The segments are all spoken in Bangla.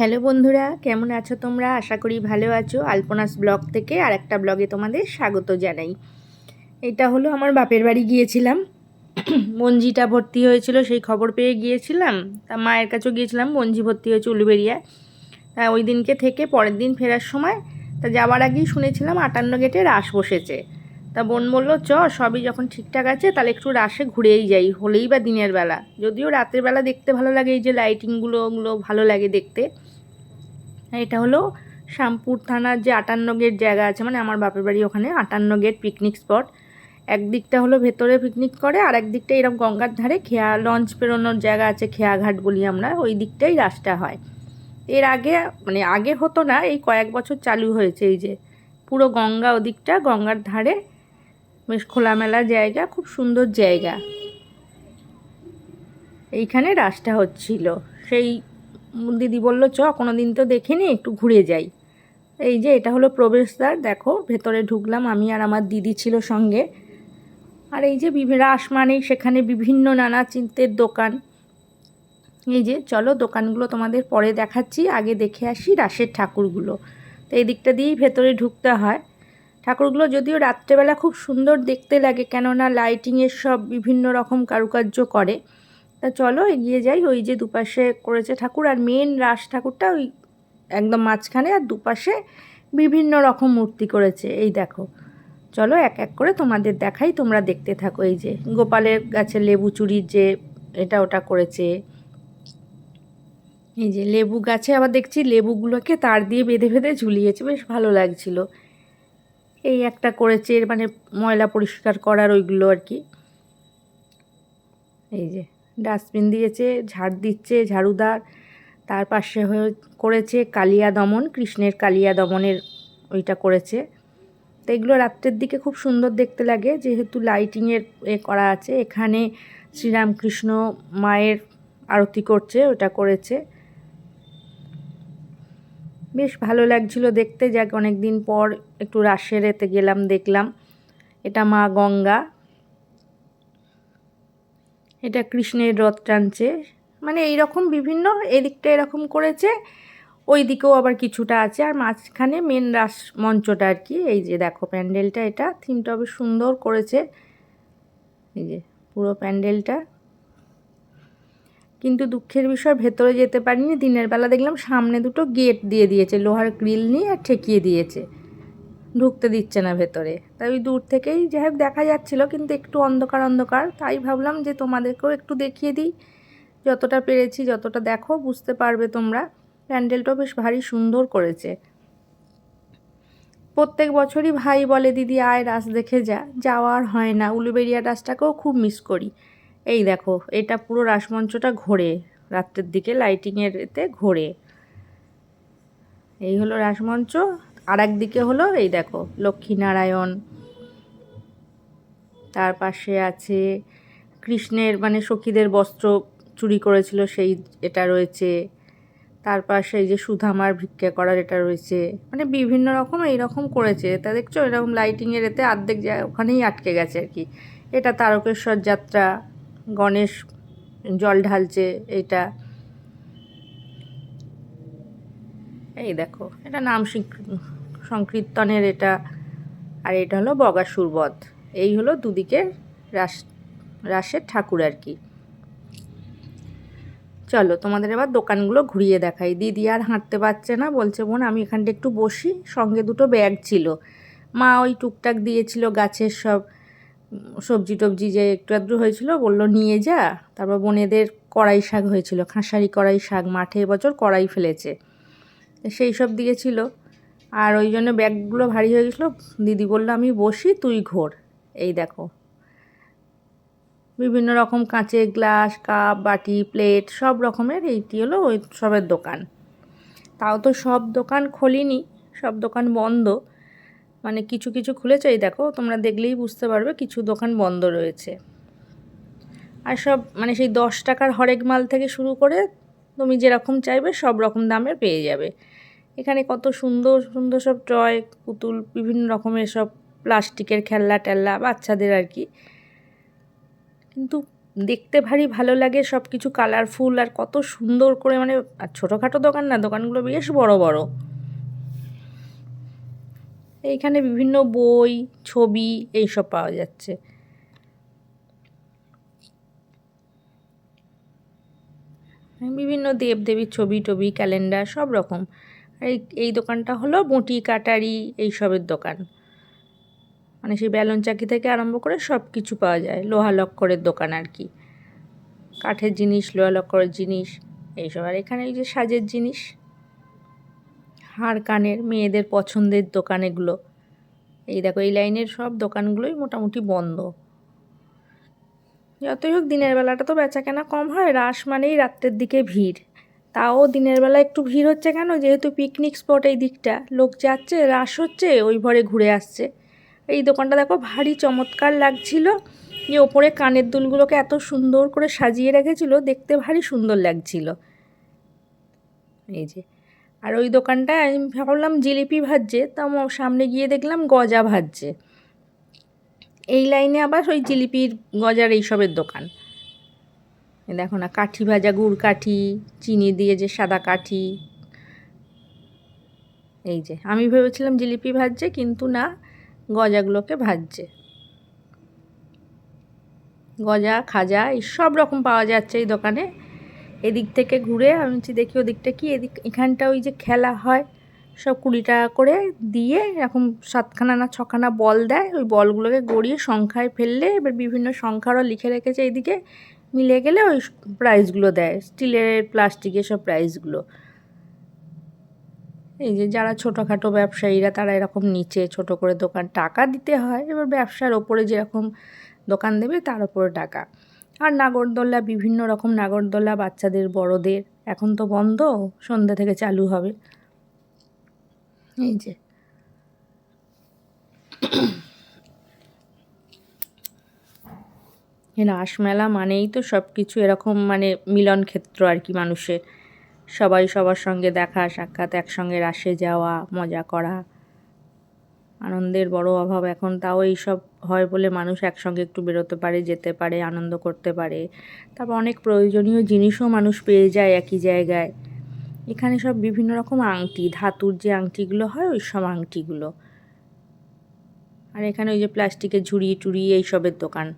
হ্যালো বন্ধুরা, কেমন আছো তোমরা? আশা করি ভালো আছো। আলপনাস ব্লগ থেকে আর একটা ব্লগে তোমাদের স্বাগত জানাই। এটা হলো আমার বাপের বাড়ি গিয়েছিলাম। মঞ্জিটা ভর্তি হয়েছিল, সেই খবর পেয়ে গিয়েছিলাম। তা মায়ের কাছেও গিয়েছিলাম, মঞ্জি ভর্তি হয়েছে উলুবেরিয়ায় তা ওই দিনকে থেকে পরের দিন ফেরার সময়, তা যাওয়ার আগেই শুনেছিলাম আটান্ন গেটে রাস বসেছে। তা বোন বলল, চ, সবই যখন ঠিকঠাক আছে, তাহলে একটু রাসে ঘুরেই যাই, হলেই বা দিনের বেলা। যদিও রাতের বেলা দেখতে ভালো লাগে, এই যে লাইটিংগুলো ওগুলো ভালো লাগে দেখতে। এটা হলো শ্যামপুর থানার যে আটান্ন গেট জায়গা আছে মানে আমার বাপের বাড়ি ওখানে, আটান্ন গেট পিকনিক স্পট একদিকটা হলো ভেতরে পিকনিক করে, আর একদিকটা এরকম গঙ্গার ধারে খেয়া লঞ্চ পেরোনোর জায়গা আছে খেয়াঘাট বলি আমরা, ওই দিকটাই রাস্তা হয়। এর আগে মানে আগে হতো না, এই কয়েক বছর চালু হয়েছে এই যে, পুরো গঙ্গা ওদিকটা, গঙ্গার ধারে বেশ খোলামেলা জায়গা, খুব সুন্দর জায়গা। এইখানে রাস্তা হচ্ছিল। সেই দিদি বলল, চ কোনো দিন তো দেখিনি, একটু ঘুরে যাই। এই যে, এটা হলো প্রবেশদ্বার, দেখো, ভেতরে ঢুকলাম আমি আর আমার দিদি ছিল সঙ্গে। আর এই যে, বিভিন্ন রাস মানেই সেখানে বিভিন্ন নানা চিন্তের দোকান। এই যে, চলো, দোকানগুলো তোমাদের পরে দেখাচ্ছি, আগে দেখে আসি রাসের ঠাকুরগুলো। তো এই দিকটা দিয়েই ভেতরে ঢুকতে হয়। ঠাকুরগুলো যদিও রাত্রেবেলা খুব সুন্দর দেখতে লাগে, কেননা লাইটিংয়ের সব বিভিন্ন রকম কারুকার্য করে। তা চলো এগিয়ে যাই, ওই যে দুপাশে করেছে ঠাকুর আর মেন রাস ঠাকুরটা ওই একদম মাঝখানে আর দুপাশে বিভিন্ন রকম মূর্তি করেছে, এই দেখো। চলো এক এক করে তোমাদের দেখাই, তোমরা দেখতে থাকো এই যে। গোপালের গাছে লেবু চুরির যে এটা ওটা করেছে। এই যে লেবু গাছে আবার দেখছি লেবুগুলোকে তার দিয়ে বেঁধে বেঁধে ঝুলিয়েছে, বেশ ভালো লাগছিল। এই একটা করেছে মানে ময়লা পরিষ্কার করার ওইগুলো আর কি। এই যে। ডাস্টবিন দিয়েছে, ঝাড় দিচ্ছে, ঝাড়ুদার। তার পাশে হয়ে করেছে কালিয়া দমন, কৃষ্ণের কালিয়া দমনের ওইটা করেছে। তো এগুলো রাত্রের দিকে খুব সুন্দর দেখতে লাগে, যেহেতু লাইটিংয়ের এ করা আছে। এখানে শ্রীরামকৃষ্ণ মায়ের আরতি করছে, ওটা করেছে। বেশ ভালো লাগছিল দেখতে, যাক অনেক দিন পর একটু রাসের এতে গেলাম, দেখলাম। এটা মা গঙ্গা। এটা কৃষ্ণের রথ টানছে। মানে এই রকম বিভিন্ন, এদিকটা এরকম করেছে ওই দিকেও আবার কিছুটা আছে। আর মাঝখানে মেন রাস মঞ্চটা আর কি, এই যে দেখো প্যান্ডেলটা এটা থিমটা বেশ সুন্দর করেছে। এই যে পুরো প্যান্ডেলটা। কিন্তু দুঃখের বিষয়, ভেতরে যেতে পারিনি, দিনের বেলা দেখলাম সামনে দুটো গেট দিয়ে দিয়েছে, লোহার গ্রিল নিয়ে আর ঠেকিয়ে দিয়েছে। ঢুকতে দিচ্ছে না ভেতরে। তাই ওই দূর থেকেই যাই হোক দেখা যাচ্ছিল, কিন্তু একটু অন্ধকার অন্ধকার। তাই ভাবলাম যে তোমাদেরকেও একটু দেখিয়ে দিই। যতটা পেরেছি, যতটা দেখো, বুঝতে পারবে তোমরা। প্যান্ডেলটাও বেশ ভারী সুন্দর করেছে। প্রত্যেক বছরই ভাই বলে, দিদি, আয়, রাস দেখে যা। যাওয়ার হয় না। উলুবেরিয়া রাসটাকেও খুব মিস করি। এই দেখো, এটা পুরো রাসমঞ্চটা ঘোরে। রাত্রের দিকে লাইটিংয়ের এতে ঘোরে। এই হলো রাসমঞ্চ। আর একদিকে হলো এই দেখো লক্ষ্মীনারায়ণ। তার পাশে আছে কৃষ্ণের মানে সখীদের বস্ত্র চুরি করেছিল সেই এটা রয়েছে। তার পাশে এই যে সুধামার ভিক্ষা করার এটা রয়েছে। মানে বিভিন্ন রকম এইরকম করেছে। তা দেখছ? এরকম লাইটিংয়ের এতে আর্ধেক ওখানেই আটকে গেছে আর কি। এটা তারকেশ্বর যাত্রা। গণেশ জল ঢালছে এটা এই দেখো, এটা নাম সংকীর্তনের এটা, আর এটা হলো বগাসুর বধ এই হলো দুদিকের রাস, রাসের ঠাকুর আর কি। চলো তোমাদের এবার দোকানগুলো ঘুরিয়ে দেখাই। দিদি আর হাঁটতে পারছে না, বলছে, বোন, আমি এখানটা একটু বসি। সঙ্গে দুটো ব্যাগ ছিল। মা ওই টুকটাক দিয়েছিল গাছের সব, সবজি টবজি যে একটু আধটু হয়েছিল, বলল, নিয়ে যা। তারপর বোনেদের কড়াই শাক হয়েছিল, খাঁসারি কড়াই শাক, মাঠে এবছর কড়াই ফেলেছে। সেই সব দিয়েছিল। আর ওই জন্য ব্যাগগুলো ভারী হয়ে গেছিল। দিদি বলল, আমি বসি, তুই ঘোর। এই দেখো। বিভিন্ন রকম কাঁচের গ্লাস, কাপ, বাটি, প্লেট, সব রকমের এইটি হলো ওই সবের দোকান। তাও তো সব দোকান খোলিনি, সব দোকান বন্ধ। মানে কিছু কিছু খুলেছে, এই দেখো, তোমরা দেখলেই বুঝতে পারবে কিছু দোকান বন্ধ রয়েছে। আর সব মানে সেই দশ টাকার হরেক মাল থেকে শুরু করে তুমি যেরকম চাইবে সব রকম দামে পেয়ে যাবে। এখানে কত সুন্দর সুন্দর সব টয়, পুতুল, বিভিন্ন রকমের সব প্লাস্টিকের খেলনা টেল্লা বাচ্চাদের আর কি। কিন্তু দেখতে ভারী ভালো লাগে সব কিছু কালারফুল আর কত সুন্দর করে মানে আর ছোটোখাটো দোকান না, দোকানগুলো বেশ বড় বড়। এইখানে বিভিন্ন বই, ছবি এইসব পাওয়া যাচ্ছে। বিভিন্ন দেবদেবীর ছবি, টবি, ক্যালেন্ডার সব রকম। এই এই দোকানটা হলো বঁটি কাটারি এইসবের দোকান। মানে সেই ব্যালন চাকি থেকে আরম্ভ করে সব কিছু পাওয়া যায়, লোহা লক্করের দোকান আর কি। কাঠের জিনিস, লোহা লক্করের জিনিস, এইসব। আর এখানে এই যে সাজের জিনিস হাড় কানের মেয়েদের পছন্দের দোকান এগুলো। এই দেখো, এই লাইনের সব দোকানগুলোই মোটামুটি বন্ধ। যতই হোক, দিনের বেলাটা তো বেচা কেনা কম হয় রাস মানেই রাত্রের দিকে ভিড়। তাও দিনের বেলা একটু ভিড় হচ্ছে কেন? যেহেতু পিকনিক স্পট এই দিকটা। লোক যাচ্ছে রাস হচ্ছে, ওই ভরে ঘুরে আসছে। এই দোকানটা দেখো ভারী চমৎকার লাগছিল। যে ওপরে কানের দুলগুলোকে এত সুন্দর করে সাজিয়ে রেখেছিল, দেখতে ভারী সুন্দর লাগছিল। এই যে। আর ওই দোকানটায় আমি ভাবলাম জিলিপি ভাজছে, তা সামনে গিয়ে দেখলাম গজা ভাজছে। এই লাইনে আবার ওই জিলিপির গজার এইসবের দোকান। দেখো না, কাঠি ভাজা, গুড় কাঠি, চিনি দিয়ে যে সাদা কাঠি। এই যে, আমি ভেবেছিলাম জিলিপি ভাজছে, কিন্তু না, গজাগুলোকে ভাজছে। গজা, খাজা, এই সব রকম পাওয়া যাচ্ছে এই দোকানে। এদিক থেকে ঘুরে আমি দেখি ওদিকটা কি? এদিক, এখানটা ওই যে খেলা হয়, সব কুড়ি টাকা করে দিয়ে এরকম সাতখানা না ছখানা বল দেয়। ওই বলগুলোকে গড়িয়ে সংখ্যায় ফেললে এবার বিভিন্ন সংখ্যারও লিখে রেখেছে এইদিকে। মিলে গেলে ওই প্রাইজগুলো দেয়। স্টিলের, প্লাস্টিকের সব প্রাইজগুলো এই যে যারা ছোটোখাটো ব্যবসায়ীরা, তারা এরকম নিচে ছোট করে দোকান টাকা দিতে হয়। এবার ব্যবসার ওপরে যেরকম দোকান দেবে, তার ওপরে টাকা। আর নাগরদোল্লা, বিভিন্ন রকম নাগরদোল্লা বাচ্চাদের, বড়দের, এখন তো বন্ধ, সন্ধ্যা থেকে চালু হবে। এই যে। রাসমেলা মানেই তো সব কিছু এরকম মানে মিলন ক্ষেত্র আর কি মানুষের। সবাই সবার সঙ্গে দেখা, সাক্ষাৎ, একসঙ্গে রাসে যাওয়া, মজা করা। আনন্দের বড় অভাব এখন তাও এইসব হয় বলে মানুষ একসঙ্গে একটু বেরোতে পারে, যেতে পারে, আনন্দ করতে পারে। তারপর অনেক প্রয়োজনীয় জিনিসও মানুষ পেয়ে যায় একই জায়গায়। এখানে সব বিভিন্ন রকম আংটি, ধাতুর যে আংটিগুলো হয় ওই সব আংটিগুলো। আর এখানে ওই যে প্লাস্টিকের ঝুড়ি টুড়ি এইসবের দোকান।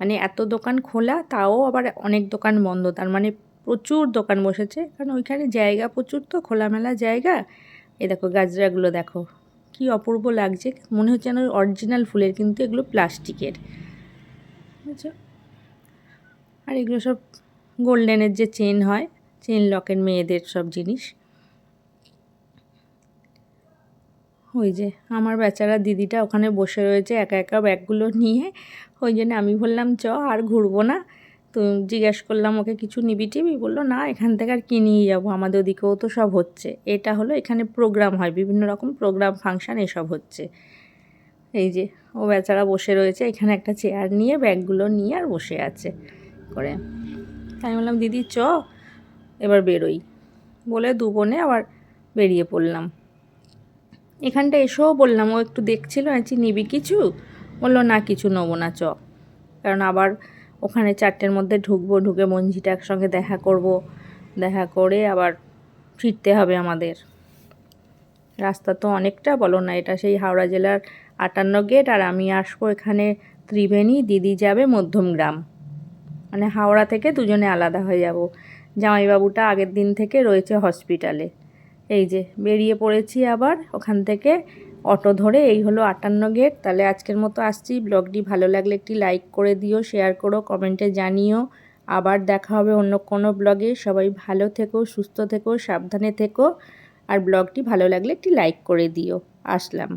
মানে এত দোকান খোলা, তাও আবার অনেক দোকান বন্ধ। তার মানে প্রচুর দোকান বসেছে। কারণ ওইখানে জায়গা প্রচুর তো, খোলামেলা জায়গা। এ দেখো গাজরাগুলো দেখো, কি অপূর্ব লাগছে। মনে হচ্ছে যেন অরিজিনাল ফুলের, কিন্তু এগুলো প্লাস্টিকের। বুঝছ? আর এগুলো সব গোল্ডেনের যে চেন হয় চেন লকের মেয়েদের সব জিনিস। ওই যে, আমার বেচারা দিদিটা ওখানে বসে রয়েছে, একা একা ব্যাগগুলো নিয়ে। ওই জন্য আমি বললাম, চ, আর ঘুরবো না। তো জিজ্ঞেস করলাম, ওকে কিছু নিবি টিবি? বলল, না, এখান থেকে আর কি নিয়ে যাব? আমাদের ওদিকেও তো সব হচ্ছে। এটা হলো এখানে প্রোগ্রাম হয়, বিভিন্ন রকম প্রোগ্রাম, ফাংশান, এসব হচ্ছে। এই যে, ও বেচারা বসে রয়েছে, এখানে একটা চেয়ার নিয়ে, ব্যাগগুলো নিয়ে আর বসে আছে করে। তাই বললাম, দিদি, চ, এবার বেরোই। বলে দু বোনে আবার বেরিয়ে পড়লাম। এখানটা এসেও বললাম, ও একটু দেখছিল আছি নিবি কিছু? বলল, না, কিছু নেব না, চ। কারণ আবার ওখানে চারটের মধ্যে ঢুকবো, ঢুকে মঞ্জিটা একসঙ্গে দেখা করব। দেখা করে আবার ফিরতে হবে আমাদের। রাস্তা তো অনেকটা, বলো না, এটা সেই হাওড়া জেলার আটান্ন গেট, আর আমি আসব এখানে ত্রিবেণী, দিদি যাবে মধ্যমগ্রাম মানে হাওড়া থেকে দুজনে আলাদা হয়ে যাব। জামাইবাবুটা আগের দিন থেকে রয়েছে হসপিটালে। এই যে বেরিয়ে পড়েছি আবার, ওখান থেকে অটো ধরে, এই হলো আটান্ন গেট। তাহলে আজকের মতো আসছি। ব্লগটি ভালো লাগলে একটি লাইক করে দিও, শেয়ার করো, কমেন্টে জানিও। আবার দেখা হবে অন্য কোনো ব্লগে। সবাই ভালো থেকো, সুস্থ থেকো, সাবধানে থেকো। আর ব্লগটি ভালো লাগলে একটি লাইক করে দিও। আসলাম।